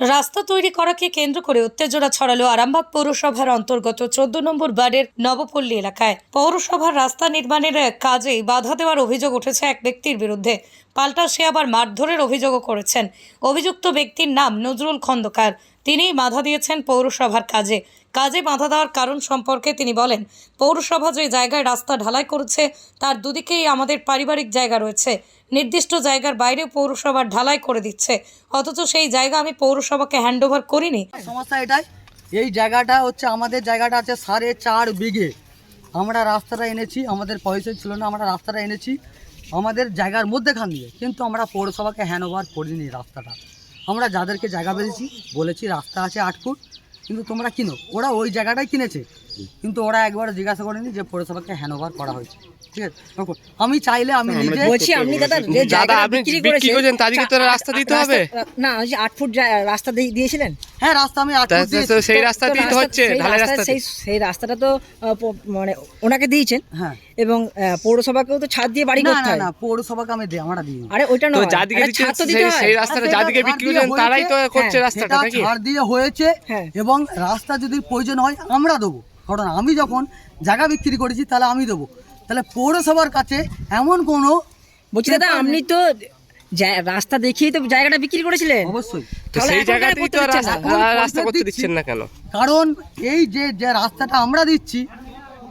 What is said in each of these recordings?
রাস্তা তৈরি করাকে কেন্দ্র করে উত্তেজনা ছড়ালো আরামবাগ পৌরসভার অন্তর্গত চোদ্দ নম্বর বার্ডের নবপল্লী এলাকায়। পৌরসভার রাস্তা নির্মাণের কাজে বাধা দেওয়ার অভিযোগ উঠেছে এক ব্যক্তির বিরুদ্ধে। পাল্টা সে আবার মারধরের অভিযোগও করেছেন। অভিযুক্ত ব্যক্তির নাম নজরুল খন্দকার। তিনিই বাধা দিয়েছেন পৌরসভার কাজে। কাজে বাধা দেওয়ার কারণ সম্পর্কে তিনি বলেন, পৌরসভা যে জায়গায় রাস্তা ঢালাই করেছে, তার দুদিকেই আমাদের পারিবারিক জায়গা রয়েছে। নির্দিষ্ট জায়গার বাইরে পৌরসভার ঢালাই করে দিচ্ছে। অথচ সেই জায়গা আমি পৌরসভাকে হ্যান্ডওভার করিনি। সমস্যা এটাই, এই জায়গাটা হচ্ছে, আমাদের জায়গাটা আছে সাড়ে চার বিঘে। আমরা রাস্তাটা এনেছি, আমাদের পয়সা ছিল না, আমরা রাস্তাটা এনেছি, আমাদের জায়গার মধ্যেখান দিয়ে। কিন্তু আমরা পৌরসভাকে হ্যান্ড ওভার করিনি রাস্তাটা। আমরা যাদেরকে জায়গা পেয়েছি বলেছি রাস্তা আছে আট ফুট কিন্তু তোমরা কিনো। ওরা ওই জায়গাটাই কিনেছে। কিন্তু ওরা একবার জিজ্ঞাসা করেনি যে পৌরসভাকে হ্যান্ড করা হয়েছে। ঠিক আছে? আমি চাইলে আমি নিজে বলছি আপনি দাদা যে আপনি বিক্রি বিক্রি করেছেন তাদেরকে তো রাস্তা দিতে হবে। না ওই যে আট ফুট রাস্তা দিয়েছিলেন। হ্যাঁ রাস্তা আমি আট তা- ফুট দিয়েছি। সেই রাস্তা তো দিয়ে তো রাস্তা- হচ্ছে ঢালাই রাস্তা- সেই সেই রাস্তাটা তো মানে ওনাকে দিয়েছেন। হ্যাঁ। এবং পৌরসভাকেও তো ছাদ দিয়ে বাড়ি করতে হয়। না পৌরসভাকে আমি দিই আমরা দিই আরে ওইটা তো যাদিকে ছাদ তো দিতে সেই- হয়। সেই রাস্তাটা যাদিকে বিক্রি দিয়ে করছেন তারাই তো করছে হ্যাঁ, রাস্তাটা নাকি? ছাড় দিয়ে হয়েছে হ্যাঁ। এবং রাস্তা যদি প্রয়োজন হয় আমরা দেবো। কারণ আমি যখন জায়গা বিক্রি করেছি তাহলে আমি দেবো। তাহলে পৌরসভার কাছে এমন কোনো বলছি দাদা আপনি তো রাস্তা দেখিয়েই তো জায়গাটা বিক্রি করেছিলেন। অবশ্যই। সেই তো দিচ্ছেন না? রাস্তা করতে করতে দিচ্ছেন না কেন? কারণ এই যে যে রাস্তাটা আমরা দিচ্ছি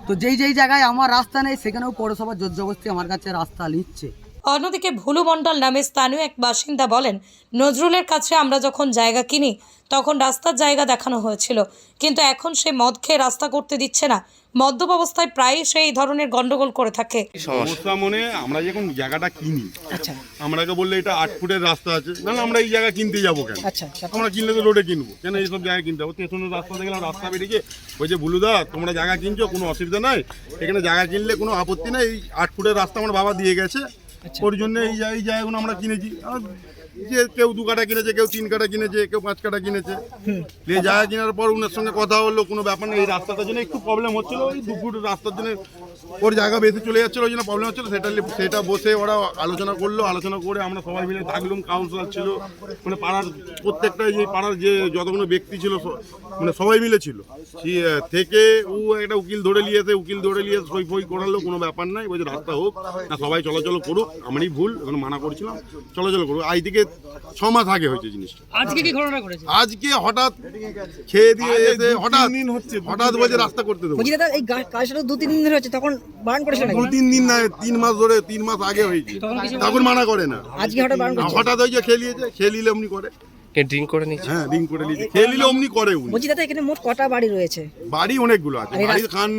তো যেই যেই জায়গায় আমার রাস্তা নেই সেখানেও পৌরসভা জোর জবস্তি আমার কাছে রাস্তা নিচ্ছে। অন্যদিকে ভুলু মণ্ডল নামে স্থানীয় এক বাসিন্দা বলেন নজরুলের কাছে আমরা যখন জায়গা কিনি তখন রাস্তার জায়গা দেখানো হয়েছিল। কিন্তু এখন সে মদ খেয়ে রাস্তা করতে দিচ্ছে না। মদ্যপ অবস্থায় প্রায়ই সে এই ধরনের গন্ডগোল করে থাকে। সমস্যা? মনে আমরা যখন জায়গাটা কিনি আচ্ছা। আমরাকে বললে এটা আট ফুটের রাস্তা আছে। না না আমরা এই জায়গা কিনতে যাব কেন? আচ্ছা আমরা কিনলে তো রোডে কিনবো। কেন এইসব জায়গা কিনতে যাব? পেছনের রাস্তা দেখলাম রাস্তা বেরিয়েছে ওই যে বুলুদা তোমরা জায়গা কিনছো কোনো অসুবিধা নাই। এখানে জায়গা কিনলে কোনো আপত্তি নাই। এই আট ফুটের রাস্তা আমার বাবা দিয়ে গেছে। ওর জন্য এই জায়গা- এই জায়গাগুলো আমরা কিনেছি। যে কেউ দু কাটা কিনেছে, কেউ তিন কাটা কিনেছে, কেউ পাঁচ কাটা কিনেছে। এই জায়গা কেনার পর ওনার সঙ্গে কথা হলো, কোনো ব্যাপার নেই। এই রাস্তাটার জন্য একটু প্রবলেম হচ্ছিল, ওই দুপুর রাস্তার জন্য ওর জায়গা বেশি চলে যাচ্ছিল, ওই জন্য প্রবলেম হচ্ছিল। সেটা সেটা বসে ওরা আলোচনা করল, আলোচনা করে আমরা সবাই মিলে থাকলাম কাউন্সিলর ছিল। মানে পাড়ার প্রত্যেকটা যে পাড়ার যে যতগুলো ব্যক্তি ছিল মানে সবাই মিলে ছিল। থেকে ও একটা উকিল ধরে নিয়েছে উকিল ধরে নিয়ে সই ফই করালো, কোনো ব্যাপার নাই। বলছে, রাস্তা হোক, না, সবাই চলাচল করুক, আমারই ভুল, এখন মানা করছিলাম, চলাচল করুক। আজ থেকে ছ মাস আগে হয়েছে জিনিসটা। আজকে কি ঘটনা করেছে আজকে হঠাৎ খেয়ে দিয়ে এসে হঠাৎ হঠাৎ বলছে রাস্তা করতে দেবো। বলছি দাদা এই কাজটা দু তিন দিন ধরে হচ্ছে তখন বারণ করেছিলেন দু তিন দিন না তিন মাস ধরে তিন মাস আগে হয়েছে। তখন মানা করে না। আজকে হঠাৎ বারণ করছে। হঠাৎ হয়েছে খেয়ে অমনি করে। ড্রিঙ্ক করে নিচ্ছে হ্যাঁ করে নিয়েছে। খেয়ে অমনি করে উনি। বলছি দাদা এখানে মোট কটা বাড়ি রয়েছে? বাড়ি অনেকগুলো আছে। খান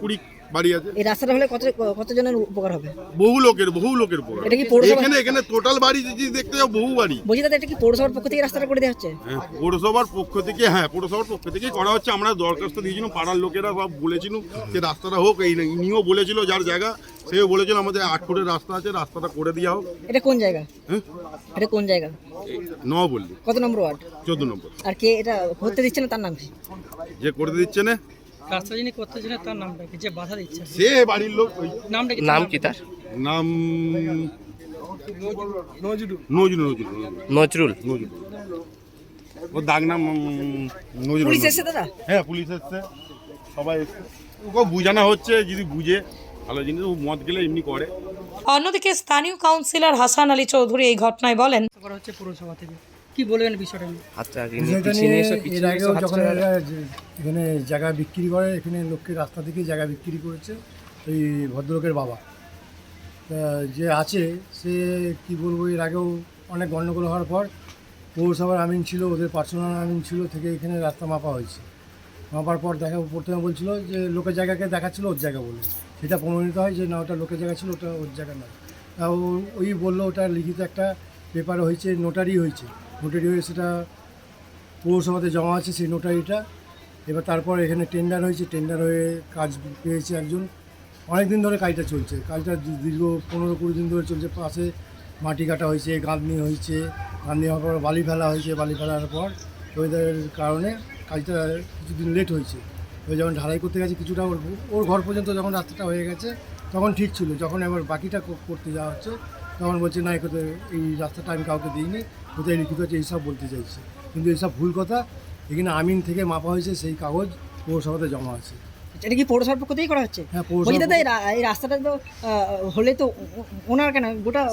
কুড়ি বাড়ি আছে? এই রাস্তাটা হলে কত কতজনের উপকার হবে? বহু লোকের বহু লোকের উপকার। এটা কি পৌরসভা- এখানে এখানে টোটাল বাড়ি যদি দেখতে যাও বহু বাড়ি। বলছি দাদা এটা কি পৌরসভার পক্ষ থেকে রাস্তাটা করে দেওয়া হচ্ছে? হ্যাঁ, পৌরসভার পক্ষ থেকে হ্যাঁ পৌরসভার পক্ষ থেকে করা হচ্ছে। আমরা দরখাস্ত দিয়েছিলাম পাড়ার লোকেরা সব বলেছিল যে রাস্তাটা হোক এই ইনিও বলেছিল যার জায়গা সেও বলেছিল আমাদের আট ফুটের রাস্তা আছে রাস্তাটা করে দেওয়া হোক। এটা কোন জায়গা? হ্যাঁ? এটা কোন জায়গা? ন বললি। কত নম্বর ওয়ার্ড? চোদ্দ নম্বর। আর কে এটা করতে দিচ্ছে না তার নাম কি? যে করে দিচ্ছে না রাস্তা যিনি করতেছেন তার নামটা কি? যে বাধা দিচ্ছে সে বাড়ির লোক ওই নামটা কি? নাম কি তার? নাম নজরুল। নজরুল নজরুল নজরুল। ওর ডাক নাম নজরুল পুলিশ এসে দাদা? হ্যাঁ পুলিশ এসছে। সবাই এসছে। ওকে বোঝানো হচ্ছে যদি বুঝে ভালো জিনিস ও মদ গেলে এমনি করে। অন্যদিকে স্থানীয় কাউন্সিলর হাসান আলী চৌধুরী এই ঘটনায় বলেন করা হচ্ছে পৌরসভা থেকে। কি বলবেন বিষয়টা নিয়ে? আচ্ছা এর আগেও যখন এরা এখানে জায়গা বিক্রি করে এখানে লোককে রাস্তা থেকে জায়গা বিক্রি করেছে এই ভদ্রলোকের বাবা। তা যে আছে সে কি বলব এর আগেও অনেক গণ্ডগোল হওয়ার পর পৌরসভার আমিন ছিল ওদের পার্সোনাল আমিন ছিল থেকে এখানে রাস্তা মাপা হয়েছে। মাপার পর দেখা প্রথমে বলছিল যে লোকের জায়গাকে দেখাচ্ছিল ওর জায়গা বলে। সেটা প্রমাণিত হয় যে না ওটা লোকের জায়গা ছিল ওটা ওর জায়গা নয়। তা ওই বলল ওটা লিখিত একটা পেপার হয়েছে নোটারি হয়েছে। নোটারি সেটা পৌরসভাতে জমা আছে সেই নোটারিটা এবার তারপর এখানে টেন্ডার হয়েছে টেন্ডার হয়ে কাজ পেয়েছে একজন। অনেক দিন ধরে কাজটা চলছে। কাজটা দীর্ঘ পনেরো কুড়ি দিন ধরে চলছে। পাশে মাটি কাটা হয়েছে, গাঁদনি হয়েছে, গাঁদনি হওয়ার পর বালি ফেলা হয়েছে, বালি ফেলার পর ওয়েদারের কারণে কাজটা কিছুদিন লেট হয়েছে। ওই যখন ঢালাই করতে গেছে কিছুটা, ওর ওর ঘর পর্যন্ত যখন রাস্তাটা হয়ে গেছে, তখন ঠিক ছিল। যখন এবার বাকিটা করতে যাওয়া হচ্ছে তখন বলছে না এখানে এই রাস্তাটা আমি কাউকে দিইনি কোথায় লিখিত আছে এইসব বলতে চাইছে। কিন্তু এইসব ভুল কথা এখানে আমিন থেকে মাপা হয়েছে সেই কাগজ পৌরসভাতে জমা আছে। এটা কি পৌরসভার পক্ষ থেকেই করা হচ্ছে? হ্যাঁ দাদা এই রাস্তাটা তো হলে তো ওনার কেন? গোটা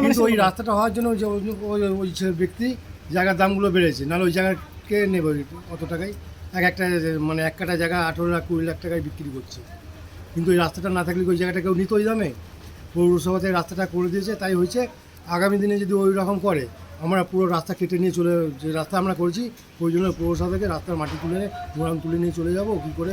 কিন্তু ওই রাস্তাটা হওয়ার জন্য যে ওই- ওই- ওই ব্যক্তি জায়গার দামগুলো বেড়েছে। নাহলে ওই জায়গাকে নেবে অত টাকায়? এক একটা মানে এক কাটা জায়গা আঠেরো লাখ কুড়ি লাখ টাকায় বিক্রি করছে। কিন্তু ওই রাস্তাটা না থাকলে ওই জায়গাটা কেউ নিত ওই দামে? পৌরসভাতে রাস্তাটা করে দিয়েছে, তাই হয়েছে আগামী দিনে যদি ওই রকম করে, আমরা পুরো রাস্তা কেটে নিয়ে চলে যে রাস্তা আমরা করেছি, ওই জন্য পৌরসভা থেকে রাস্তার মাটি তুলে মোরাম তুলে নিয়ে চলে যাব। কী করে